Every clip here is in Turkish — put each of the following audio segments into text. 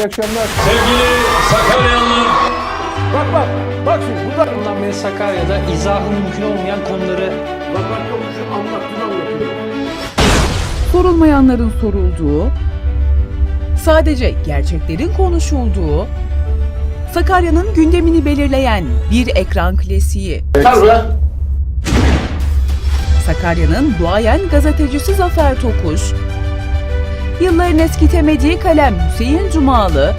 İyi akşamlar. Sevgili Sakaryalılar, Bak bak. Bak şimdi burada. Bundan beri Sakarya'da izahı mümkün olmayan konuları Bak bak konuşuyor. Anlattığını anlatıyor. sorulmayanların sorulduğu, sadece gerçeklerin konuşulduğu, Sakarya'nın gündemini belirleyen bir ekran klasiği. Sakarya'nın duayen gazetecisi Zafer Tokuş, yılların eskitemediği kalem Hüseyin Cumalı,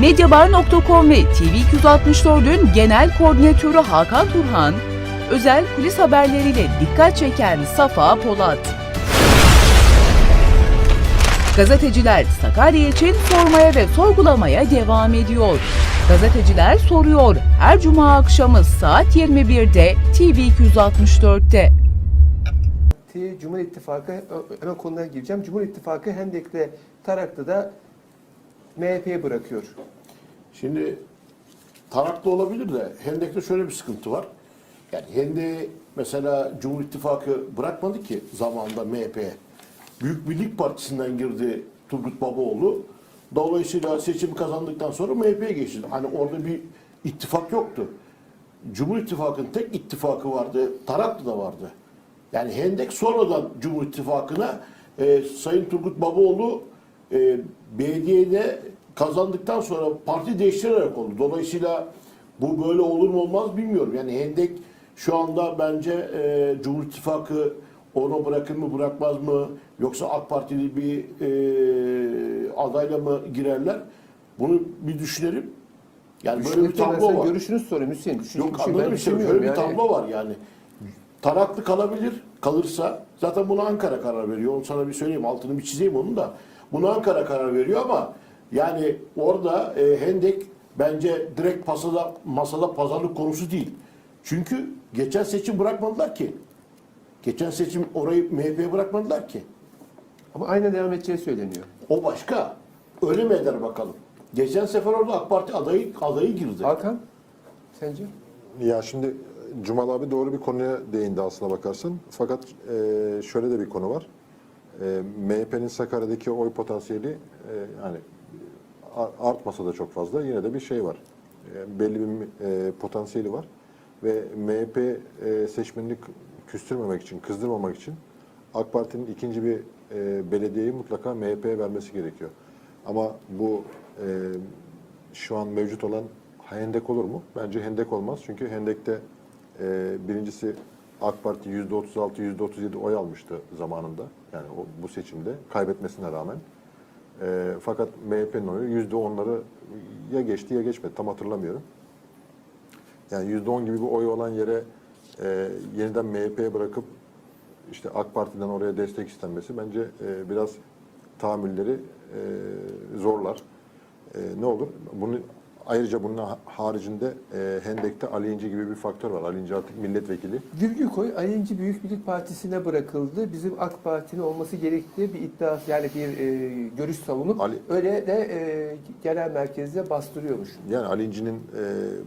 Medyabar.com ve TV264'ün genel koordinatörü Hakan Turhan, özel kulis haberleriyle dikkat çeken Safa Polat. Gazeteciler Sakarya için sormaya ve sorgulamaya devam ediyor. Gazeteciler soruyor her cuma akşamı saat 21'de TV264'te. T- Cumhur İttifakı hemen konulara gireceğim. Cumhur İttifakı Hendek'le Taraklı'da MHP'ye bırakıyor. Şimdi Taraklı olabilir de Hendek'te şöyle bir sıkıntı var. Yani Hendek'i mesela Cumhur İttifakı bırakmadı ki zamanında MHP'ye. Büyük Birlik Partisi'nden girdi Turgut Babaoğlu. Dolayısıyla seçimi kazandıktan sonra MHP'ye geçti. Hani orada bir ittifak yoktu. Cumhur İttifakı'nın tek ittifakı vardı, Taraklı'da vardı. Yani Hendek sonradan Cumhur İttifakı'na e, Sayın Turgut Babaoğlu e, belediyede kazandıktan sonra parti değiştirerek oldu. Dolayısıyla bu böyle olur mu olmaz bilmiyorum. Yani Hendek şu anda bence e, Cumhur İttifakı onu bırakır mı bırakmaz mı yoksa AK Partili bir e, adayla mı girerler? Bunu bir düşünelim. Yani böyle bir Düşünürken tablo var. görüşünü soruyorum Hüseyin. Düşünce Yok şey anladım işte şöyle bir yani. tablo var yani. Taraklı kalabilir, kalırsa zaten bunu Ankara karar veriyor. Onu sana bir söyleyeyim, altını bir çizeyim onun da. Bunu Ankara karar veriyor ama yani orada e, Hendek bence direkt masada, masada pazarlık konusu değil. Çünkü geçen seçim bırakmadılar ki. Geçen seçim orayı MHP'ye bırakmadılar ki. Ama aynen devam edeceği söyleniyor. O başka. Öyle mi eder bakalım. Geçen sefer orada AK Parti adayı, adayı girdi. Hakan sence? Ya şimdi Cumal abi doğru bir konuya değindi aslına bakarsın. Fakat e, şöyle de bir konu var. E, MHP'nin Sakarya'daki oy potansiyeli e, yani artmasa da çok fazla yine de bir şey var. E, belli bir e, potansiyeli var. Ve MHP e, seçmenini küstürmemek için, kızdırmamak için AK Parti'nin ikinci bir e, belediyeyi mutlaka MHP'ye vermesi gerekiyor. Ama bu e, şu an mevcut olan hendek olur mu? Bence hendek olmaz. Çünkü hendekte e, birincisi AK Parti %36, %37 oy almıştı zamanında. Yani o, bu seçimde kaybetmesine rağmen. E, fakat MHP'nin oyu %10'ları ya geçti ya geçmedi. Tam hatırlamıyorum. Yani %10 gibi bir oy olan yere e, yeniden MHP'ye bırakıp işte AK Parti'den oraya destek istenmesi bence e, biraz tahammülleri e, zorlar. E, ne olur? Bunu ayrıca bunun ha- haricinde e, Hendek'te Ali İnci gibi bir faktör var. Ali İnci artık milletvekili. Virgül koy Ayıncı Büyük Birlik Partisi'ne bırakıldı. Bizim AK Parti'nin olması gerektiği bir iddia yani bir e, görüş savunup Ali- öyle de e, genel merkezde bastırıyormuş. Yani Ali İnci'nin e,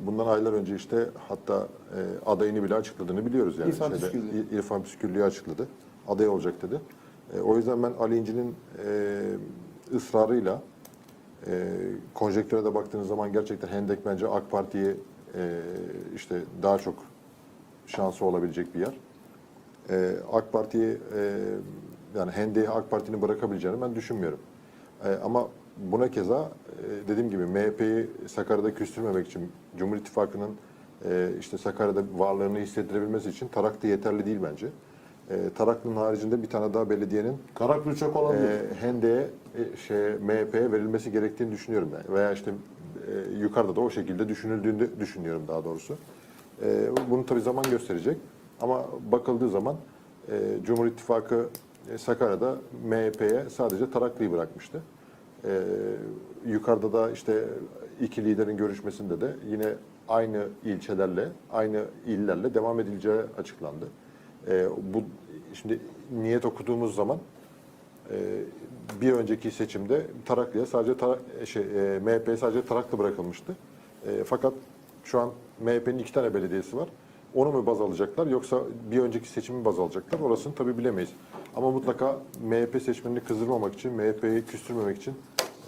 bundan aylar önce işte hatta e, adayını bile açıkladığını biliyoruz. Yani İrfan Şeyde, Püsküllü. İrfan Püsküllü'yü açıkladı. Aday olacak dedi. E, o yüzden ben Ali İnci'nin e, ısrarıyla e, konjektüre de baktığınız zaman gerçekten Hendek bence AK Parti'ye e, işte daha çok şansı olabilecek bir yer. E, AK Parti'yi e, yani Hendek'i AK Parti'nin bırakabileceğini ben düşünmüyorum. E, ama buna keza e, dediğim gibi MHP'yi Sakarya'da küstürmemek için Cumhur İttifakı'nın e, işte Sakarya'da varlığını hissettirebilmesi için Tarak da yeterli değil bence. E, Taraklı'nın haricinde bir tane daha belediyenin Karaklı çok olabilir. e, Hende'ye e, şey, MHP'ye verilmesi gerektiğini düşünüyorum ben. Veya işte e, yukarıda da o şekilde düşünüldüğünü düşünüyorum daha doğrusu. E, bunu tabii zaman gösterecek. Ama bakıldığı zaman e, Cumhur İttifakı e, Sakarya'da MHP'ye sadece Taraklı'yı bırakmıştı. E, yukarıda da işte iki liderin görüşmesinde de yine aynı ilçelerle, aynı illerle devam edileceği açıklandı. E, bu şimdi niyet okuduğumuz zaman bir önceki seçimde Taraklı'ya sadece Tarak, şey, e, MHP'ye sadece Taraklı bırakılmıştı. E, fakat şu an MHP'nin iki tane belediyesi var. Onu mu baz alacaklar yoksa bir önceki seçimi baz alacaklar? Orasını tabii bilemeyiz. Ama mutlaka MHP seçmenini kızdırmamak için, MHP'yi küstürmemek için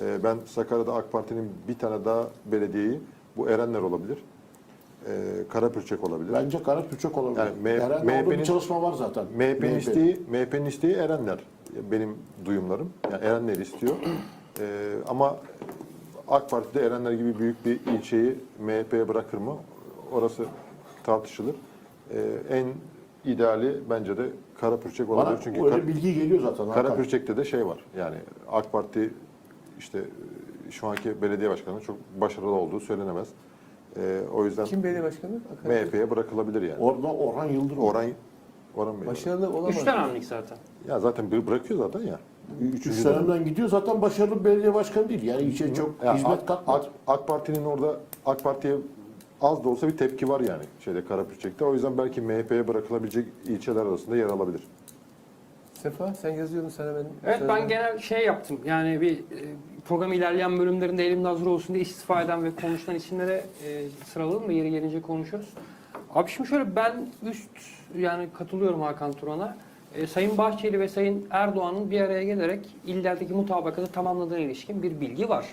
E, ben Sakarya'da AK Parti'nin bir tane daha belediyeyi, bu Erenler olabilir. E, Karapürçek olabilir. Bence Kara Pürçek olabilir. Yani MHP'nin çalışma var zaten. MHP'nin isteği, MHP'nin isteği Erenler. Benim duyumlarım. Yani Erenler istiyor. Ee, ama AK Parti'de Erenler gibi büyük bir ilçeyi MHP'ye bırakır mı? Orası tartışılır. Ee, en ideali bence de Karapürçek olabilir. Bana Çünkü öyle Kar- bilgi geliyor zaten. Karapürçek'te de şey var. Yani AK Parti işte e, şu anki belediye başkanı çok başarılı olduğu söylenemez. Ee, o yüzden Kim belediye başkanı? MHP'ye bırakılabilir yani. Orada Orhan Yıldırım. Orhan Orhan Bey. Başarılı olamaz. Üç dönemlik zaten. Ya zaten bı- bırakıyor zaten ya. Üç Üçüncü dönem. dönemden gidiyor zaten başarılı bir belediye başkanı değil. Yani içe çok Ya hizmet AK, katmadı. AK, AK Parti'nin orada AK Parti'ye az da olsa bir tepki var yani şeyde Karapürçek'te. O yüzden belki MHP'ye bırakılabilecek ilçeler arasında yer alabilir. Sefa sen yazıyordun sana ben. Evet ben genel şey yaptım. Yani bir e, program ilerleyen bölümlerinde elimde hazır olsun diye istifa eden ve konuşulan isimlere e, sıraladım da yeri gelince konuşuruz. Abi şimdi şöyle ben üst yani katılıyorum Hakan Turan'a. E, Sayın Bahçeli ve Sayın Erdoğan'ın bir araya gelerek illerdeki mutabakatı tamamladığına ilişkin bir bilgi var.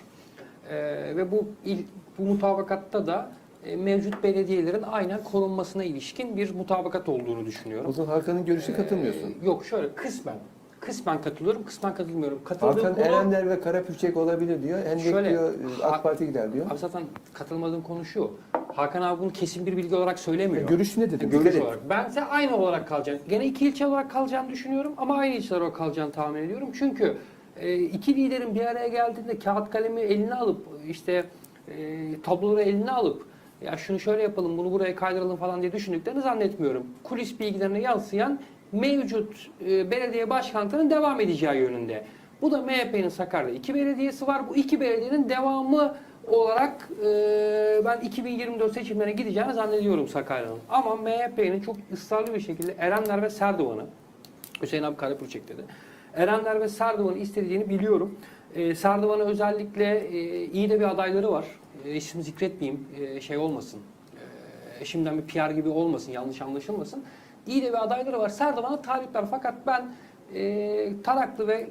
E, ve bu il, bu mutabakatta da e, mevcut belediyelerin aynen korunmasına ilişkin bir mutabakat olduğunu düşünüyorum. O zaman Hakan'ın görüşüne katılmıyorsun. Ee, Yok şöyle kısmen. Kısmen katılıyorum, kısmen katılmıyorum. Katıldığım Hakan konu... Erenler ve Karapürçek olabilir diyor. Hendek Şöyle, diyor AK Parti gider diyor. Abi zaten katılmadığım konu şu. Hakan abi bunu kesin bir bilgi olarak söylemiyor. Görüş ne dedim? Görüş Dikkat et. olarak. Bense aynı olarak kalacağını, gene iki ilçe olarak kalacağını düşünüyorum ama aynı ilçeler olarak kalacağını tahmin ediyorum. Çünkü e, iki liderin bir araya geldiğinde kağıt kalemi eline alıp işte e, tabloları eline alıp ya şunu şöyle yapalım, bunu buraya kaydıralım falan diye düşündüklerini zannetmiyorum. Kulis bilgilerine yansıyan mevcut e, belediye başkanlığının devam edeceği yönünde. Bu da MHP'nin Sakarya'da iki belediyesi var. Bu iki belediyenin devamı olarak e, ben 2024 seçimlerine gideceğini zannediyorum Sakarya'nın. Ama MHP'nin çok ısrarlı bir şekilde Erenler ve Serdivan'ı, Hüseyin abi Karapürçek dedi. Erenler ve Serdivan'ı istediğini biliyorum. E, Serdivan'a özellikle e, iyi de bir adayları var. E, ismi zikretmeyeyim, e, şey olmasın. E, şimdiden bir PR gibi olmasın, yanlış anlaşılmasın. İyi de bir adayları var. Serdivan'a talipler fakat ben e, Taraklı ve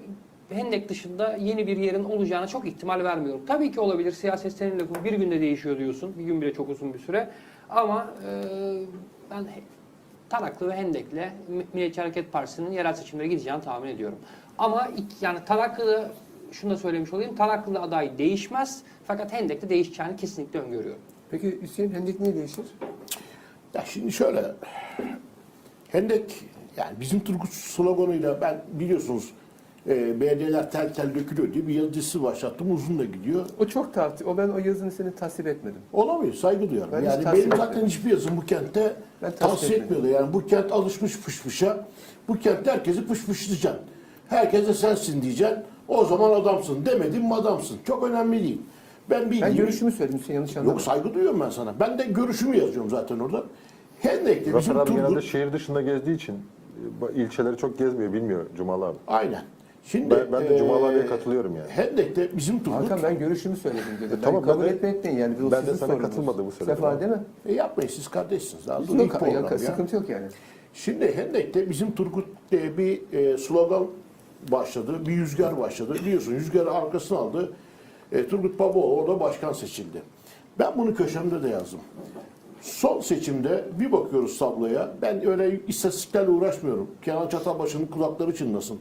Hendek dışında yeni bir yerin olacağına çok ihtimal vermiyorum. Tabii ki olabilir. Siyaset seninle bir günde değişiyor diyorsun. Bir gün bile çok uzun bir süre. Ama e, ben Taraklı ve Hendek'le Mi- Milliyetçi Hareket Partisi'nin yerel seçimlere gideceğini tahmin ediyorum. Ama ilk, yani Taraklı'da şunu da söylemiş olayım. Taraklı'da aday değişmez. Fakat Hendek'te değişeceğini kesinlikle öngörüyorum. Peki Hüseyin Hendek niye değişir? Ya şimdi şöyle. Hendek yani bizim Turgut sloganıyla ben biliyorsunuz e, belediyeler tel tel dökülüyor diye bir yazısı başlattım. Uzun da gidiyor. O çok tartı. O ben o yazını seni tasvip etmedim. Olabilir, saygı duyarım. Ben yani benim zaten etmedim. hiçbir yazım bu kentte Ben tasvip tavsiye etmiyordu. Yani bu kent alışmış fışfışa. Bu kentte herkesi fışfışlayacaksın. Herkese sensin diyeceksin. O zaman adamsın. Demedin mi adamsın. Çok önemli değil. Ben bildiğim... Ben görüşümü söyledim Hüseyin yanlış anlama. Yok saygı duyuyorum ben sana. Ben de görüşümü yazıyorum zaten orada. Hendek'te bizim abi genelde Turgut... şehir dışında gezdiği için e, ilçeleri çok gezmiyor, bilmiyor Cumalı abi. Aynen. Şimdi Ben- ben de Cumali abiye eee, katılıyorum yani. Hendek'te bizim Turgut... Hakan ben görüşümü söyledim dedim. ben tamam, kabul ben de- etme etmeyin yani. Bu ben de sana katılmadığımı söyledim. Sefa değil mi? E yapmayın siz kardeşsiniz. Daha dur Yok, yok, ya. sıkıntı yok yani. Şimdi Hendek'te bizim Turgut diye bir e, slogan başladı. Bir yüzgar başladı. Biliyorsun yüzgarı arkasına aldı. E, Turgut Babaoğlu orada başkan seçildi. Ben bunu köşemde de yazdım. Son seçimde bir bakıyoruz tabloya. Ben öyle istatistiklerle uğraşmıyorum. Kenan Çatalbaşı'nın kulakları çınlasın.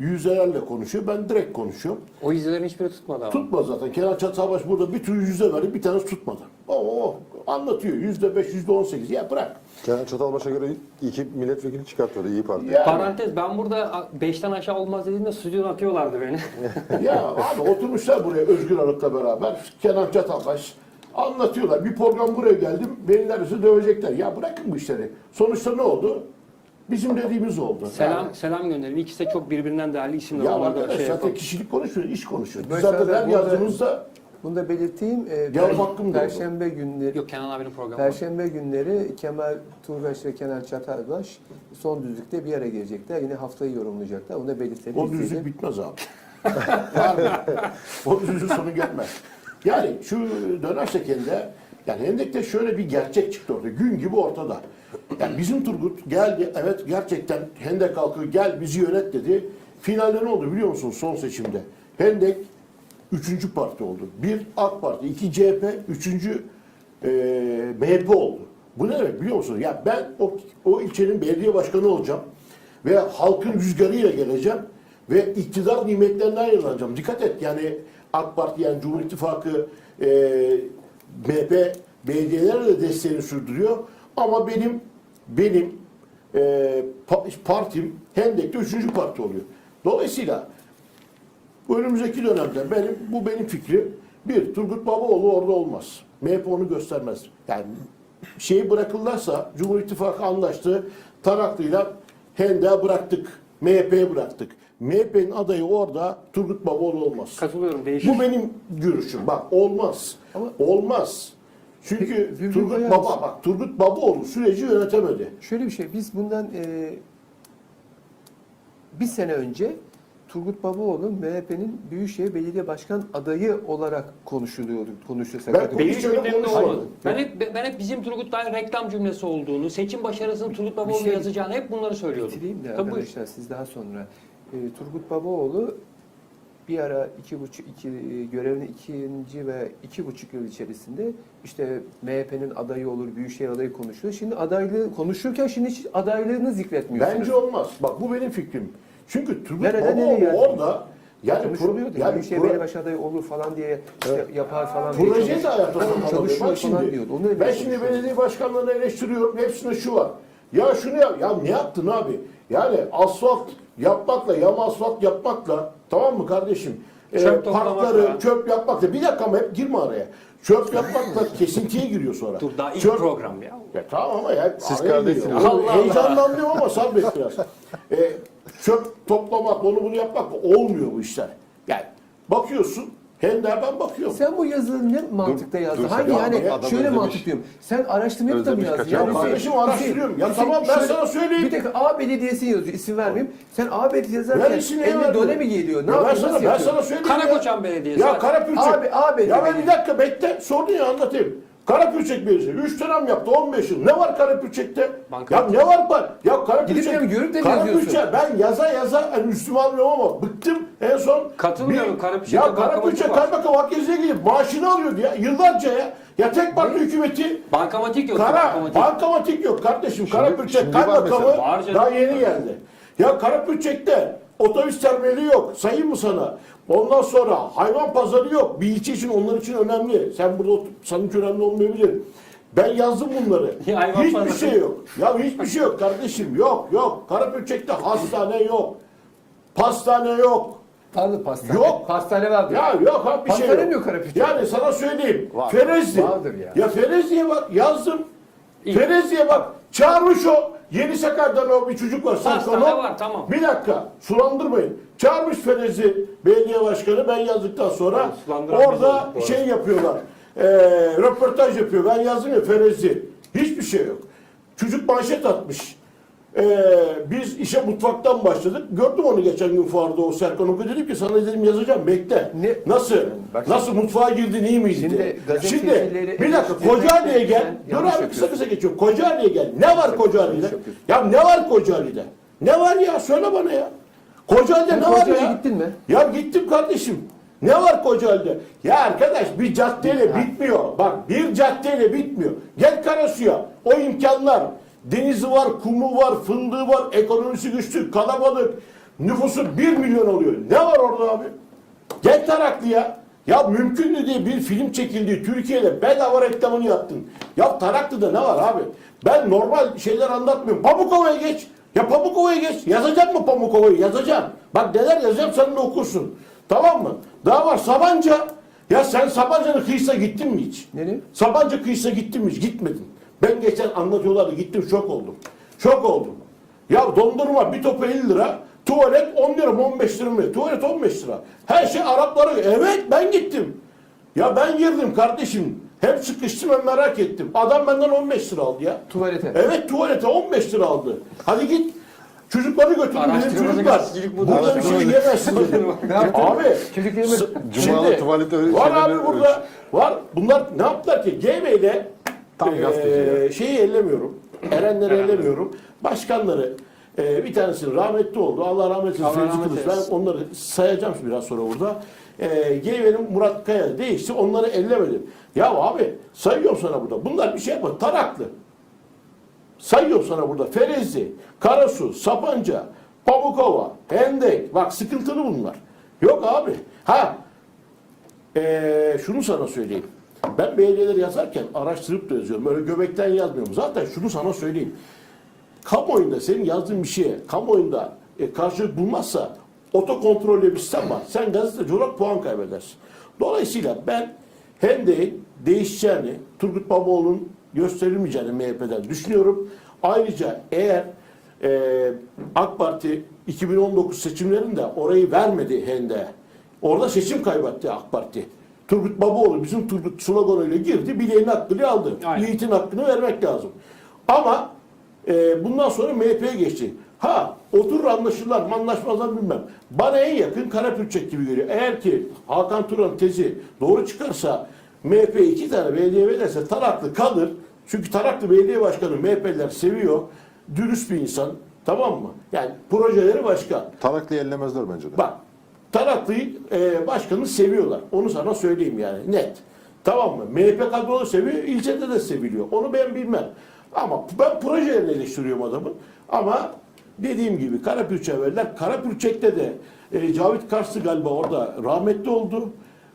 Yüzdelerle konuşuyor. Ben direkt konuşuyorum. O izlelerin hiçbiri tutmadı ama. Tutmaz zaten. Kenan Çatalbaş burada bir tür yüzde verdi. Bir tanesi tutmadı. Oo, anlatıyor. Yüzde beş, yüzde on sekiz. Ya bırak. Kenan Çatalbaş'a göre iki milletvekili çıkartıyordu İyi Parti. Ya. Parantez ben burada 5'ten aşağı olmaz dediğimde stüdyodan atıyorlardı beni. Ya abi oturmuşlar buraya Özgür Arık'la beraber. Kenan Çatalbaş anlatıyorlar. Bir program buraya geldim. Beni neredeyse dövecekler. Ya bırakın bu işleri. Sonuçta ne oldu? Bizim dediğimiz oldu. selam selam gönderin. İkisi de çok birbirinden değerli isimler. Ya arkadaş şey zaten yapalım. kişilik konuşuyor, iş konuşuyor. Biz Böyle zaten her yazdığımızda Bunu da belirteyim. Gel per- hakkım oldu. Perşembe günleri Yok Kenan abinin programı. var. Perşembe günleri Kemal Turgaç ve Kenan Çatalbaş son düzlükte bir araya gelecekler. Yine haftayı yorumlayacaklar. Onu da belirtelim. o düzlük bitmez abi. O düzlüğün sonu gelmez. Yani şu dönersek elde yani Hendek'te şöyle bir gerçek çıktı orada. Gün gibi ortada. Yani bizim Turgut geldi evet gerçekten Hendek halkı gel bizi yönet dedi. Finalde ne oldu biliyor musun son seçimde? Hendek üçüncü parti oldu. Bir AK Parti, iki CHP, üçüncü e, MHP oldu. Bu ne demek biliyor musunuz? Ya ben o, o ilçenin belediye başkanı olacağım ve halkın rüzgarıyla geleceğim ve iktidar nimetlerinden yararlanacağım. Dikkat et yani AK Parti yani Cumhur İttifakı e, MHP belediyelerle de desteğini sürdürüyor ama benim benim e, pa- partim Hendek'te üçüncü parti oluyor. Dolayısıyla önümüzdeki dönemde benim bu benim fikrim. Bir, Turgut Babaoğlu orada olmaz. MHP onu göstermez. Yani şeyi bırakırlarsa Cumhur İttifakı anlaştı. Taraklı'yla Hendek'e bıraktık. MHP'ye bıraktık. MHP'nin adayı orada Turgut Babaoğlu olmaz. Katılıyorum değişir. Bu benim görüşüm. Bak olmaz. Ama- olmaz. Çünkü Peki, Turgut Baba bak Turgut Babaoğlu süreci yönetemedi. Şöyle bir şey, biz bundan e, bir sene önce Turgut Babaoğlu MHP'nin Büyükşehir Belediye Başkan adayı olarak konuşuluyordu, konuşuyor Ben. Benim Benim şöyle gündemimde konuşmadım. olmadı. Ben hep, ben hep bizim Turgut Dayı reklam cümlesi olduğunu, seçim başarısının Turgut Babaoğlu şey- yazacağını hep bunları söylüyordum. Bitireyim de Tabii buyur. arkadaşlar siz daha sonra. E, Turgut Babaoğlu bir ara iki buçuk iki e, görevini ikinci ve iki buçuk yıl içerisinde işte MHP'nin adayı olur, Büyükşehir adayı konuşuyor. Şimdi adaylığı konuşurken şimdi hiç adaylığını zikretmiyorsunuz. Bence olmaz. Bak bu benim fikrim. Çünkü Turgut Nereden Babaoğlu yani? orada yani, konuşuluyordu. Yani yani Büyükşehir Belediye Başkan adayı olur falan diye işte yapar falan diye projeyi de sokmalı. çalışıyor falan şimdi, diyordu. Onu ben şimdi belediye başkanlarını eleştiriyorum. Hepsinde şu var. Ya şunu yap. Ya ne yaptın abi? Yani asfalt yapmakla, yama asfalt yapmakla tamam mı kardeşim? Ee, Çöp toplamakla. parkları çöp yapmakla. Bir dakika ama hep girme araya. Çöp yapmakla kesintiye giriyor sonra. Dur daha ilk Çöp- program ya. Ya tamam ama ya Siz kardeşsiniz. Heyecanlandım ama sabret biraz. E, çöp toplamak, onu bunu yapmak olmuyor bu işler. Yani bakıyorsun, Hender'den bakıyorum. Sen bu yazıyı ne mantıkta yazdın? dur sen. Hangi Ya yani adam- adam şöyle özlemiş. mantık diyorum. Sen araştırma yapıp da mı Özlemiş, yazdın? Ya kardeşim araştırıyorum. Ya tamam, ben sana söyleyeyim. Bir tek A belediyesi yazıyor. İsim vermeyeyim. Sen A belediyesi yazarken Ben işine eline yardım- done mi geliyor? Ne Ya ben yapıyorsun? sana, Nasıl ben yapıyorsun? sana söyleyeyim Karakoçan Belediyesi. Ya. Karapürçek. Abi, abi Ya ben bir dakika bekle. Sordun ya anlatayım. Karapürçek Belediyesi. 3 dönem yaptı 15 yıl. Ne var Karapürçek'te? Banka- Ya ne var var? Ya Karapürçek. Gidip de Karapürçek ben yaza yaza hani Müslüman alıyorum ama bıktım en son. Katılmıyorum, Karapürçek'te Ya Karapürçek kaymakam Hakkari'ye gidip maaşını alıyordu ya. Yıllarca ya. Ya tek parti hükümeti Bankamatik yok. Kara, bankamatik. bankamatik yok kardeşim. Karapürçek şimdi kaymakamı daha yeni geldi. Ya Karapürçek'te otobüs terminali yok. Sayayım mı sana? Ondan sonra hayvan pazarı yok. Bir ilçe için onlar için önemli. Sen burada oturup senin için önemli olmayabilir. Ben yazdım bunları. Ya hayvan hiçbir pazarı. şey yok. Ya hiçbir şey yok kardeşim. Yok yok. Karapürçek'te hastane yok. Pastane yok. Pardon pastane. Yok. Pastane vardır. Ya yok abi bir şey Pastane yok. mi yok Karapürçek? Yani sana söyleyeyim. Var. Ferezli. Vardır ya. Ya Ferezli'ye bak yazdım. İyi. Ferezli'ye bak. Çağırmış o. Yeni Sakar'dan o bir çocuk var. Pastane Sarkono. var, tamam. Bir dakika. Sulandırmayın. Çağırmış Ferezli belediye başkanı. Ben yazdıktan sonra sulandıran biz orada olduk bu arada. şey yapıyorlar. Ee, röportaj yapıyor. Ben yazdım ya Ferezli. Hiçbir şey yok. Çocuk manşet atmış. Ee, biz işe mutfaktan başladık. Gördüm onu geçen gün fuarda o Serkan Oku dedim ki sana dedim yazacağım bekle. Ne? Nasıl? Bak Nasıl mutfağa girdin iyi miydi? Şimdi Şimdi bir dakika Kocaeli'ye gel. Dur abi kısa kısa geçiyorum. Kocaeli'ye gel. Ne var Kocaeli'de? Ya ne var Kocaeli'de? Ne var ya? Söyle bana ya. Kocaeli'de ne var ya? gittin mi? Ya gittim kardeşim. Ne var Kocaeli'de? Ya arkadaş bir caddeyle bitmiyor. Bak bir caddeyle bitmiyor. Gel Karasu'ya. O imkanlar. Denizi var, kumu var, fındığı var, ekonomisi güçlü, kalabalık. Nüfusu 1 milyon oluyor. Ne var orada abi? Gel Taraklı'ya. Ya mümkündü diye bir film çekildi Türkiye'de bedava reklamını yaptın. Ya Taraklı'da ne var abi? Ben normal şeyler anlatmıyorum. Pamukova'ya geç. Ya Pamukova'ya geç. Yazacak mı Pamukova'yı? Yazacağım. Bak neler yazacağım sen de okursun. Tamam mı? Daha var Sabanca. Ya sen Sabanca'nın kıyısına gittin mi hiç? Nereye? Sabanca kıyısına gittin mi hiç? Gitmedin. Ben geçen anlatıyorlardı gittim şok oldum. Şok oldum. Ya dondurma bir topu 50 lira. Tuvalet 10 lira mı 15 lira mı? Tuvalet 15 lira. Her şey Araplara. Evet ben gittim. Ya ben girdim kardeşim. Hem sıkıştım hem merak ettim. Adam benden 15 lira aldı ya. Tuvalete. Evet tuvalete 15 lira aldı. Hadi git. Çocukları götürdüm dedim çocuklar. Burada bir şey yemezsin dedim. Ne yaptın? Abi. Çocuklarımı- s- Cuma'da şimdi tuvalet öyle Var abi burada. Var. Bunlar ne yaptılar ki? GM'de Tam gazeteci şeyi ellemiyorum. Erenleri ellemiyorum. Başkanları e, bir tanesi rahmetli oldu. Allah rahmet eylesin. Allah Fevzi rahmet Kılıç. eylesin. Ben onları sayacağım biraz sonra burada. e, Geyve'nin Murat Kaya değişti onları ellemedim. Ya abi sayıyorum sana burada. Bunlar bir şey yapar. Taraklı. Sayıyorum sana burada. Ferezli, Karasu, Sapanca, Pamukova, Hendek. Bak sıkıntılı bunlar. Yok abi. Ha ee, şunu sana söyleyeyim. Ben belediyeleri yazarken araştırıp da yazıyorum. Öyle göbekten yazmıyorum. Zaten şunu sana söyleyeyim. Kamuoyunda senin yazdığın bir şeye kamuoyunda e, karşılık bulmazsa otokontrolle bir sistem var. Sen gazeteci olarak puan kaybedersin. Dolayısıyla ben Hendek'in değişeceğini, Turgut Babaoğlu'nun gösterilmeyeceğini MHP'den düşünüyorum. Ayrıca eğer e, AK Parti 2019 seçimlerinde orayı vermedi Hendek'e. Orada seçim kaybetti AK Parti. Turgut Babaoğlu bizim Turgut sloganıyla girdi. Bileğin hakkını aldı. Aynen. Yiğit'in hakkını vermek lazım. Ama e, bundan sonra MHP'ye geçti. Ha oturur anlaşırlar anlaşmazlar bilmem. Bana en yakın Karapürçek gibi geliyor. Eğer ki Hakan Turan tezi doğru çıkarsa MHP iki tane belediye verirse Taraklı kalır. Çünkü Taraklı belediye başkanı MHP'liler seviyor. Dürüst bir insan. Tamam mı? Yani projeleri başka. Taraklı'yı ellemezler bence de. Bak Taraklı'yı e, başkanı seviyorlar. Onu sana söyleyeyim yani net. Tamam mı? MHP kadrolu seviyor, ilçede de seviliyor. Onu ben bilmem. Ama ben projelerini eleştiriyorum adamın. Ama dediğim gibi Karapürçek'e verdiler. Karapürçek'te de e, Cavit Karslı galiba orada rahmetli oldu.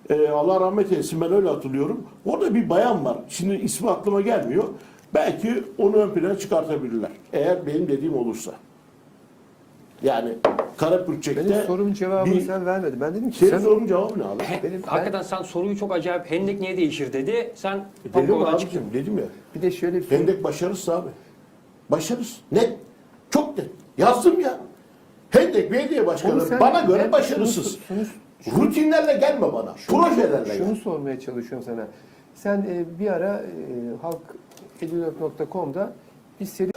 E, Allah rahmet eylesin ben öyle hatırlıyorum. Orada bir bayan var. Şimdi ismi aklıma gelmiyor. Belki onu ön plana çıkartabilirler. Eğer benim dediğim olursa. Yani Karapürçek'te Benim sorumun cevabını bir- sen vermedin. Ben dedim ki senin sen sorunun cevabı ne abi? benim ben- Hakikaten sen soruyu çok acayip. Hendek niye değişir dedi. Sen Dedim Pamukova'dan çıktın. abicim dedim ya. bir de şöyle bir soru- Hendek başarısı abi. Başarısı. Net. Çok net. Yazdım ya. Hendek belediye başkanı sen- bana göre ben başarısız. şunu- şunu- Rutinlerle gelme bana. Projelerle Şunu gel. sormaya çalışıyorum sana. Sen e, bir ara e, halk54.com'da bir seri